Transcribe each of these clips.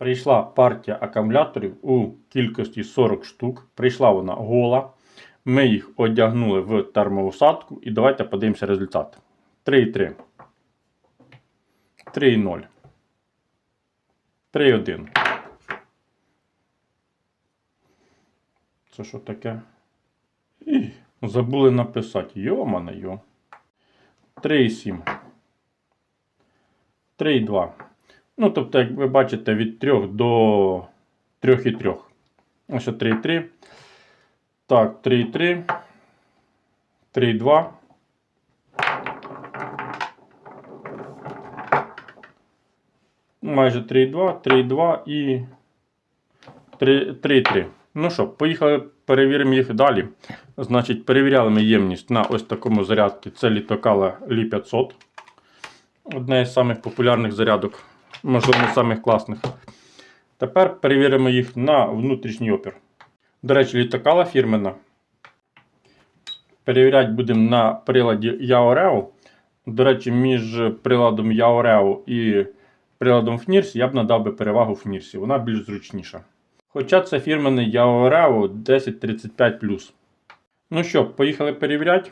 Прийшла партія акумуляторів у кількості 40 штук. Прийшла вона гола. Ми їх одягнули в термоусадку і давайте подивимося результат. 3,3. 3,0. 3,1. Це що таке? І, забули написати. Йомане йо. 3,7. 3,2. Ну, тобто, як ви бачите, від 3 до 3,3. Ось 3,3. Так, 3,3. 3,2. Майже 3,2, 3,2 і 3,3. Ну що, поїхали, перевіримо їх далі. Значить, перевіряли ми ємність на ось такому зарядці. Це літокала Лі 500. Одне з самих популярних зарядок, можливо, не самих класних. Тепер перевіримо їх на внутрішній опір. До речі, літокала фірмена. Перевіряти будемо на приладі Yaoreo. До речі, між приладом Yaoreo і приладом FNIRS я б надав би перевагу FNIRS. Вона більш зручніша. Хоча це фірменний Yaoreo 1035. Ну що, поїхали перевіряти.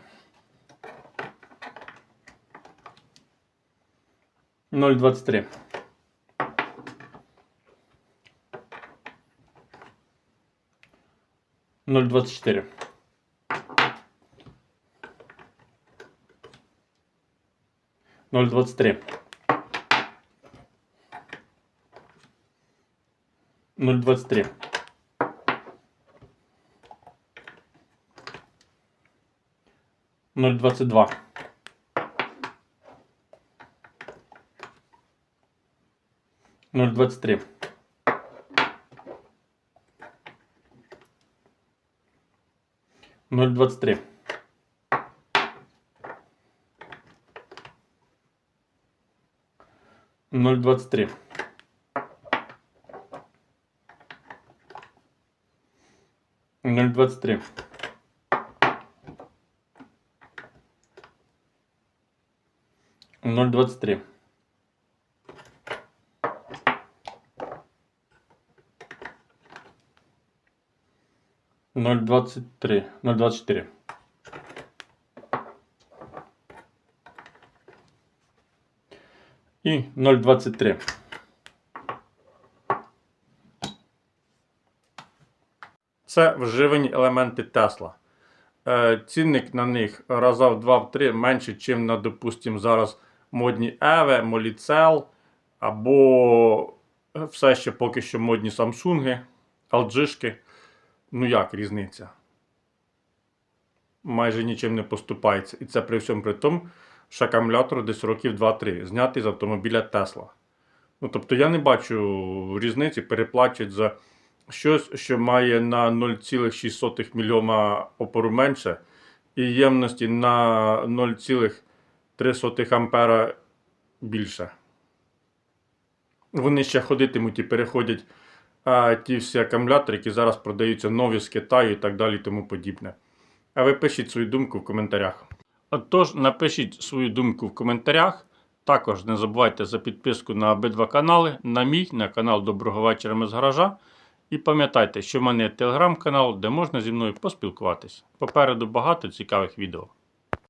0,23. Ноль двадцать четыре. Ноль двадцать три. Ноль. Ноль двадцать три. Ноль двадцать три. Ноль двадцать три. Ноль двадцать три. Ноль двадцать три. Ноль двадцать четыре. І 0,23. Це вживані елементи Тесла. Е, цінник на них раза в 2-3 менше, ніж на, допустимо, зараз модні Еве, Моліцел або все ще поки що модні Самсунги, LG. Ну як різниця? Майже нічим не поступається. І це при всьому при тому, що акумулятор десь років 2-3, знятий з автомобіля Тесла. Ну, тобто я не бачу різниці, переплачують за щось, що має на 0,6 мільйона опору менше, і ємності на 0,3 ампера більше. Вони ще ходитимуть і переходять а, ті всі акумулятори, які зараз продаються нові з Китаю і так далі тому подібне. А ви пишіть свою думку в коментарях. Отож, напишіть свою думку в коментарях. Також не забувайте за підписку на обидва канали, на мій, на канал Доброго вечора ми з гаража. І пам'ятайте, що в мене є телеграм-канал, де можна зі мною поспілкуватись. Попереду багато цікавих відео.